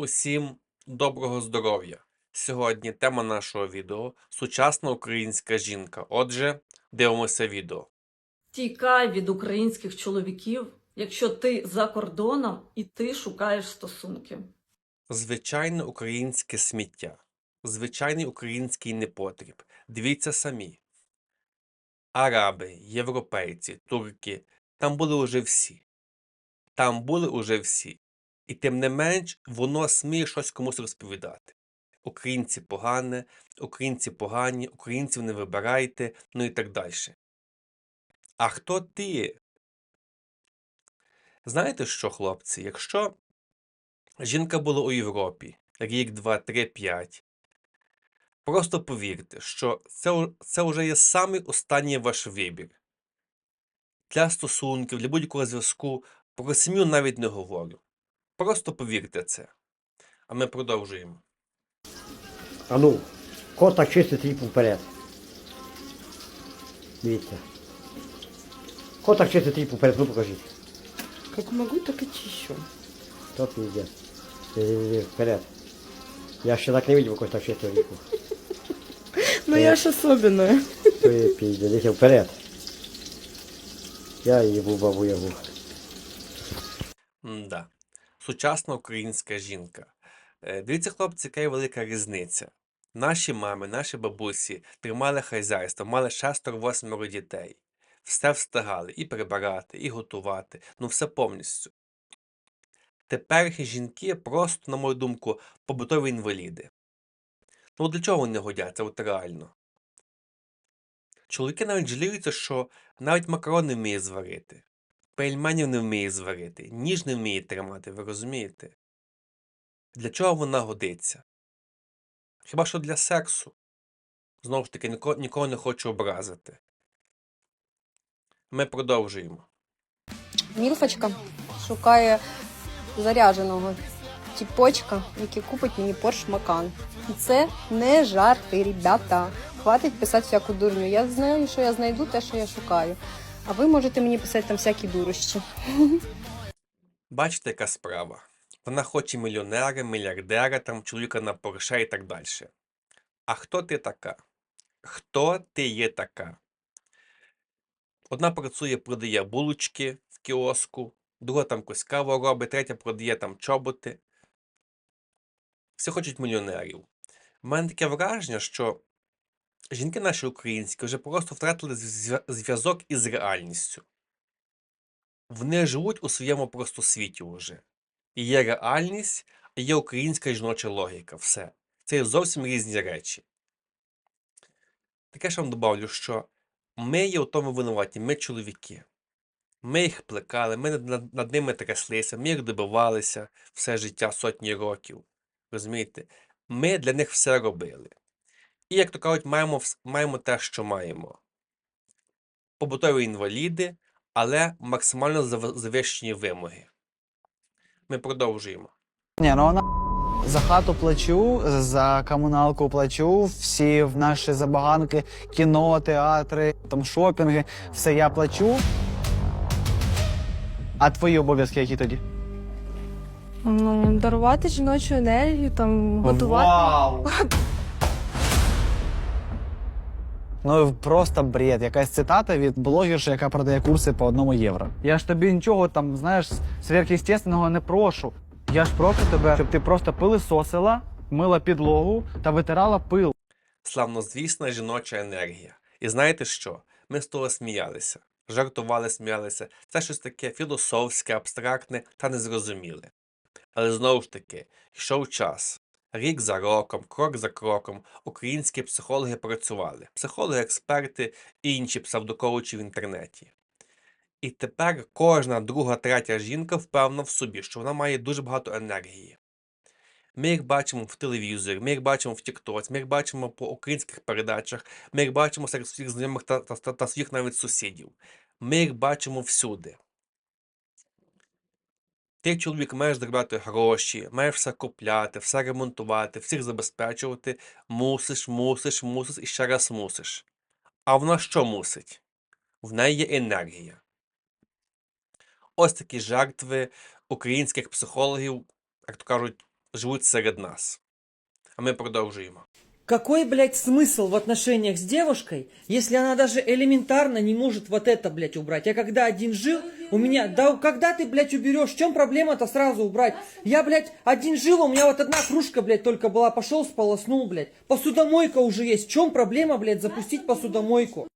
Усім доброго здоров'я! Сьогодні тема нашого відео сучасна українська жінка. Отже, дивимося відео. Тікай від українських чоловіків, якщо ти за кордоном і ти шукаєш стосунки. Звичайне українське сміття, звичайний український непотріб. Дивіться самі. Араби, європейці, турки, там були уже всі. Там були уже всі. І тим не менш, воно сміє щось комусь розповідати. Українці погане, українці погані, українців не вибирайте, ну і так далі. А хто ти? Знаєте що, хлопці, якщо жінка була у Європі рік, два, три, п'ять, просто повірте, що це, це вже є самий останній ваш вибір. Для стосунків, для будь-якого зв'язку, про сім'ю навіть не говорю. Просто повірте це. А ми продовжуємо. А ну, кот так чистить ріпу вперед. Дивіться. Кот так чистить ріпу вперед, ну покажіть. Как могу, так и чищу. То пиздец. Диви-диви, Вперед. Я ще так не видел, кот так чистить ріпу. Но я ж особенная. Є пиздец. Дивіться, вперед. Я їбу бабу ягу. М-да. Сучасна українська жінка. Е, Дивіться, хлопці, яка є велика різниця. Наші мами, наші бабусі тримали хазяйство, мали шестеро-восьмеро дітей. Все встигали і прибирати, і готувати, ну все повністю. Теперішні жінки просто, на мою думку, побутові інваліди. Ну для чого вони годяться, от реально? Чоловіки навіть жаліються, що навіть макарон не вміє зварити. Пельменів не вміє зварити, ніж не вміє тримати, ви розумієте? Для чого вона годиться? Хіба що для сексу? Знову ж таки, нікого, нікого не хочу образити. Ми продовжуємо. Мілфочка шукає зарядженого тіпочка, який купить мені Porsche Macan. І це не жарти, ребята. Хватить писати всяку дурню. Я знаю, що я знайду те, що я шукаю. А ви можете мені писати там всякі дурощі. Бачите, яка справа? Вона хоче мільйонера, мільярдера, там чоловіка на Порше і так далі. А хто ти така? Хто ти є така? Одна працює, продає булочки в кіоску, друга там якусь каву робить, третя продає там чоботи. Всі хочуть мільйонерів. У мене таке враження, що жінки наші українські вже просто втратили зв'язок із реальністю. Вони живуть у своєму просто світі вже. І є реальність, а є українська жіноча логіка. Все. Це зовсім різні речі. Таке ж вам добавлю, що ми є у тому винуваті, ми чоловіки. Ми їх плекали, ми над- над ними тряслися, ми їх добивалися все життя сотні років. Розумієте? Ми для них все робили. І, як то кажуть, маємо, маємо те, що маємо. Побутові інваліди, але максимально завищені вимоги. Ми продовжуємо. Ні, ну вона за хату плачу, за комуналку плачу, всі в наші забаганки, кіно, театри, там шопінги, все я плачу. А твої обов'язки які тоді? Ну, дарувати жіночу енергію, там готувати. Вау! Ну просто бред. Якась цитата від блогерші, яка продає курси по одному євро. Я ж тобі нічого там, знаєш, сверхъестественного не прошу. Я ж прошу тебе, щоб ти просто пилисосила, мила підлогу та витирала пил. Славнозвісна жіноча енергія. І знаєте що? Ми з того сміялися, жартували, сміялися. Це щось таке філософське, абстрактне та незрозуміле. Але знову ж таки, йшов час. Рік за роком, крок за кроком, українські психологи працювали, психологи, експерти і інші псевдокоучі в інтернеті. І тепер кожна друга, третя жінка впевнена в собі, що вона має дуже багато енергії. Ми їх бачимо в телевізорі, ми їх бачимо в Тіктоці, ми їх бачимо по українських передачах, ми їх бачимо серед своїх знайомих та, та, та, та своїх навіть сусідів. Ми їх бачимо всюди. Ти, чоловік, маєш заробляти гроші, маєш все купляти, все ремонтувати, всіх забезпечувати, мусиш, мусиш, мусиш і ще раз мусиш. А вона що мусить? В неї є енергія. Ось такі жертви українських психологів, як то кажуть, живуть серед нас. А ми продовжуємо. Какой, блядь, смысл в отношениях с девушкой, если она даже элементарно не может вот это, блядь, убрать? Я когда один жил, у меня, да когда ты, блядь, уберешь, в чем проблема-то сразу убрать? Я, блядь, один жил, у меня вот одна кружка, блядь, только была, пошел, сполоснул, блядь. Посудомойка уже есть, в чем проблема, блядь, запустить посудомойку?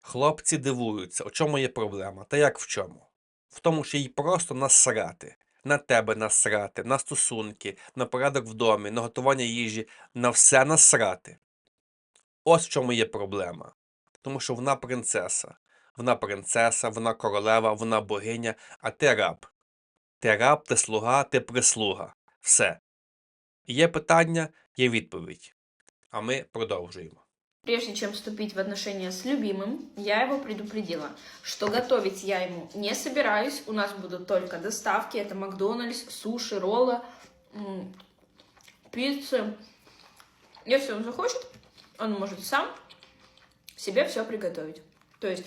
Хлопці дивуються, у чому є проблема. Та як в чому? В тому, що їй просто насрати. На тебе насрати, на стосунки, на порядок в домі, на готування їжі, на все насрати. Ось в чому є проблема. Тому що вона принцеса. Вона принцеса, вона королева, вона богиня, а ти раб. Ти раб, ти слуга, ти прислуга. Все. Є питання, є відповідь. А ми продовжуємо. Прежде чем вступить в отношения с любимым, я его предупредила, что готовить я ему не собираюсь. У нас будут только доставки. Это Макдональдс, суши, роллы, пиццы. Если он захочет, он может сам себе все приготовить. То есть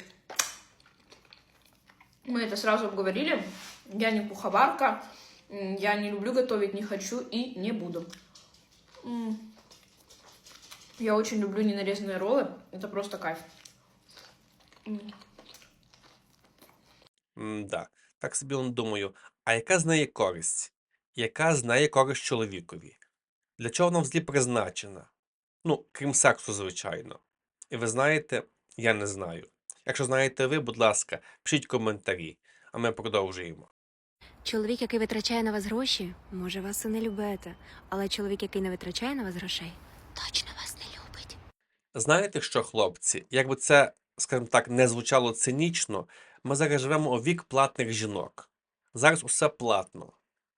мы это сразу обговорили. Я не куховарка, м, я не люблю готовить, не хочу и не буду. М. Я очень люблю ненарезанные роллы. Это просто кайф. М. М-да. Так собі он думаю, а яка з неї користь? Яка з неї користь чоловікові? Для чого вона взагалі призначена? Ну, крім сексу, звичайно. І ви знаєте, я не знаю. Якщо знаєте ви, будь ласка, пишіть коментарі, а ми продовжуємо. Чоловік, який витрачає на вас гроші, може вас і не любити, але чоловік, який не витрачає на вас грошей, Знаєте що, хлопці, якби це, скажімо так, не звучало цинічно, ми зараз живемо у вік платних жінок. Зараз усе платно.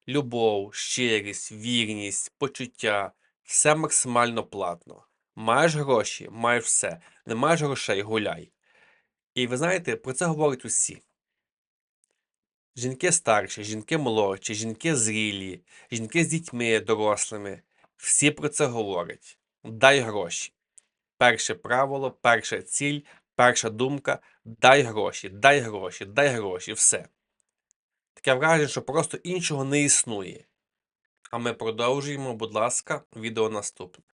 Любов, щирість, вірність, почуття все максимально платно. Маєш гроші, маєш все. Не маєш грошей, гуляй. І ви знаєте, про це говорять усі. Жінки старші, жінки молодші, жінки зрілі, жінки з дітьми дорослими. Всі про це говорять. Дай гроші. Перше правило, перша ціль, перша думка дай гроші, дай гроші, дай гроші, все. Таке враження, що просто іншого не існує. А ми продовжуємо, будь ласка, відео наступне.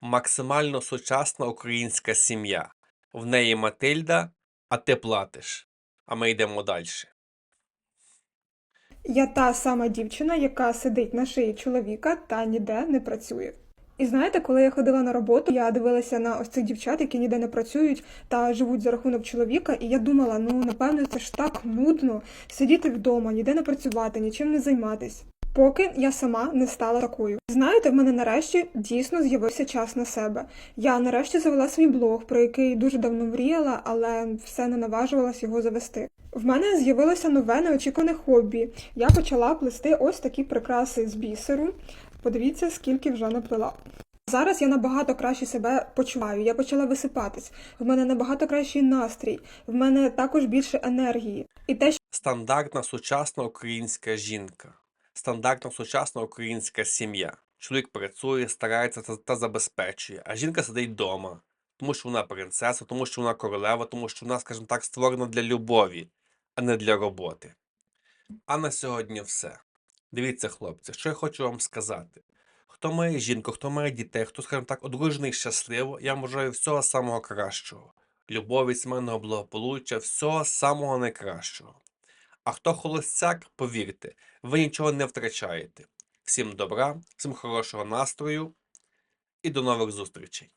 Максимально сучасна українська сім'я. В неї Матильда, а ти платиш. А ми йдемо далі. Я та сама дівчина, яка сидить на шиї чоловіка та ніде не працює. І знаєте, коли я ходила на роботу, я дивилася на ось цих дівчат, які ніде не працюють та живуть за рахунок чоловіка, і я думала, ну напевно, це ж так нудно сидіти вдома, ніде не працювати, нічим не займатись. Поки я сама не стала такою. Знаєте, в мене нарешті дійсно з'явився час на себе. Я нарешті завела свій блог, про який дуже давно мріяла, але все не наважувалась його завести. В мене з'явилося нове неочікуване хобі. Я почала плести ось такі прикраси з бісеру. Подивіться, скільки вже наплела. Зараз я набагато краще себе почуваю. Я почала висипатись. В мене набагато кращий настрій, в мене також більше енергії. І те, Стандартна сучасна українська жінка. Стандартна сучасна українська сім'я. Чоловік працює, старається та, та забезпечує, а жінка сидить вдома. Тому що вона принцеса, тому що вона королева, тому що вона, скажімо так, створена для любові, а не для роботи. А на сьогодні все. Дивіться, хлопці, що я хочу вам сказати. Хто має жінку, хто має дітей, хто, скажімо так, одружений щасливо, я вам бажаю всього самого кращого. Любові, сімейного благополуччя, всього самого найкращого. А хто холостяк, повірте, ви нічого не втрачаєте. Всім добра, всім хорошого настрою і до нових зустрічей.